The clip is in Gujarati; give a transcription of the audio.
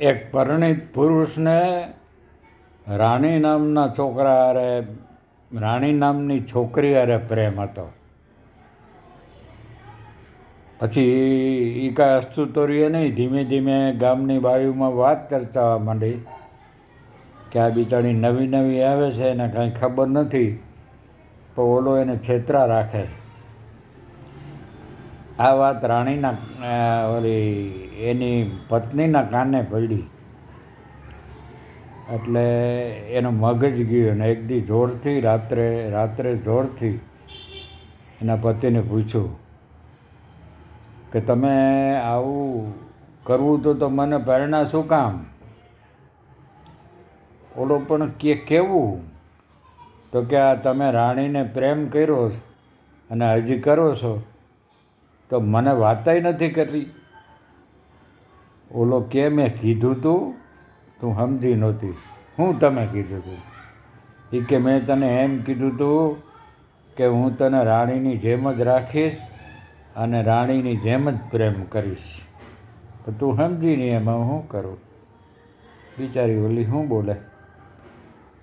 એક પરિણીત પુરુષને રાણી નામના છોકરા હારે રાણી નામની છોકરી હારે પ્રેમ હતો. પછી એ કાંઈ અસ્તુ તો રહે નહીં, ધીમે ધીમે ગામની બાયુમાં વાત ચર્ચાવા માંડી કે આ બિચારી નવી નવી આવે છે, એને કાંઈ ખબર નથી, તો ઓલો એને છેતરા રાખે આ વાત રાણીના ઓલી, એની પત્નીના કાને પડી. એટલે એનો મગજ ગયો અને એક દી જોરથી રાત્રે રાત્રે જોરથી એના પતિને પૂછ્યું કે, તમે આવું કરવું તો તો મને પ્રેરણા શું કામ? ઓલો પણ કે, કેવું? તો કે, આ તમે રાણીને પ્રેમ કર્યો અને હજી કરો છો. તો મને વાતય નથી કરી ઓલો કે મેં કીધું તું તું સમજી નહોતી. હું તમે કીધું તું? એ કે મેં તને એમ કીધું તું કે હું તને રાણીની જેમ જ રાખીશ અને રાણીની જેમ જ પ્રેમ કરીશ. તો તું સમજી નહીં એમાં હું કરું? બિચારી ઓલી શું બોલે?